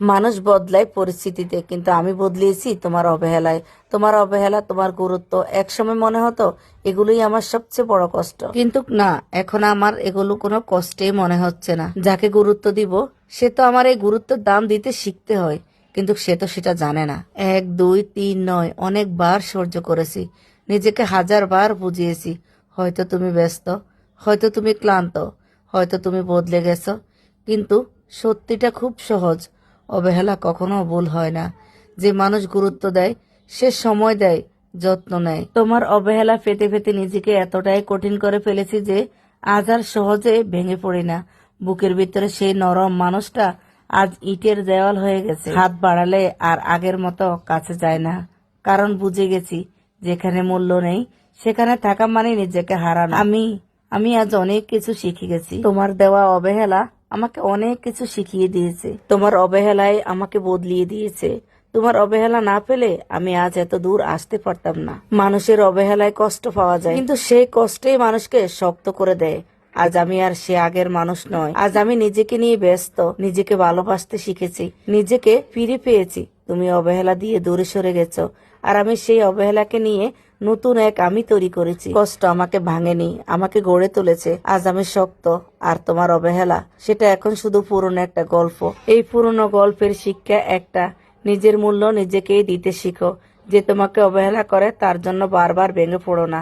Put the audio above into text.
মানুষ বদলায় পরিস্থিতিতে, কিন্তু আমি বদলিয়েছি তোমার অবহেলায়। তোমার অবহেলা, তোমার গুরুত্ব। একসময় মনে হতো, এগুলোই আমার সবচেয়ে বড় কষ্ট। কিন্তু না, এখন আমার এগুলো কোনো কষ্টেই মনে হচ্ছে না। যাকে গুরুত্ব দিব, সে তো আমার এই গুরুত্বের দাম দিতে শিখতে হয়, কিন্তু সে তো সেটা জানে না। এক, দুই, তিন, নয়, অনেকবার সহ্য করেছি। নিজেকে হাজার বার বুঝিয়েছি, হয়তো তুমি ব্যস্ত, হয়তো তুমি ক্লান্ত, হয়তো তুমি বদলে গেছো, কিন্তু সত্যিটা খুব সহজ। অবহেলা কখনো ভুল হয় না। যে মানুষ গুরুত্ব দেয়, সে সময় দেয়, যত্ন নেয়। তোমার অবহেলা পেতে পেতে নিজেকে এতটাই কঠিন করে ফেলেছি যে আজ আর সহজে ভেঙে পড়ি না। বুকের ভিতরে সেই নরম মানুষটা আজ ইটের দেওয়াল হয়ে গেছে। হাত বাড়ালে আর আগের মতো কাছে যায় না। কারণ বুঝে গেছি, যেখানে মূল্য নেই, সেখানে থাকা মানে নিজেকে হারানো। আমি আমি আজ অনেক কিছু শিখে গেছি। তোমার দেওয়া অবহেলা আমাকে অনেক কিছু শিখিয়ে দিয়েছে। তোমার অবহেলায় আমাকে বদলিয়ে দিয়েছে। তোমার অবহেলা না পেলে আমি আজ এত দূর আসতে পারতাম না। মানুষের অবহেলায় কষ্ট পাওয়া যায়। কিন্তু সেই কষ্টেই মানুষকে শক্ত করে দেয়। আজ আমি আর সে আগের মানুষ নয়। আজ আমি নিজেকে নিয়ে ব্যস্ত, নিজেকে ভালোবাসতে শিখেছি, নিজেকে ফিরে পেয়েছি। তুমি অবহেলা দিয়ে দূরে সরে গেছো, আর আমি সেই অবহেলাকে নিয়ে নতুন এক আমি তৈরি করেছি। কষ্ট আমাকে ভাঙেনি, আমাকে গড়ে তুলেছে। আজ আমি শক্ত, আর তোমার অবহেলা, সেটা এখন শুধু পুরনো একটা গল্প। এই পুরনো গল্পের শিক্ষা একটা। নিজের মূল্য নিজেকেই দিতে শিখো। যে তোমাকে অবহেলা করে, তার জন্য বারবার ভেঙে পড়ো না।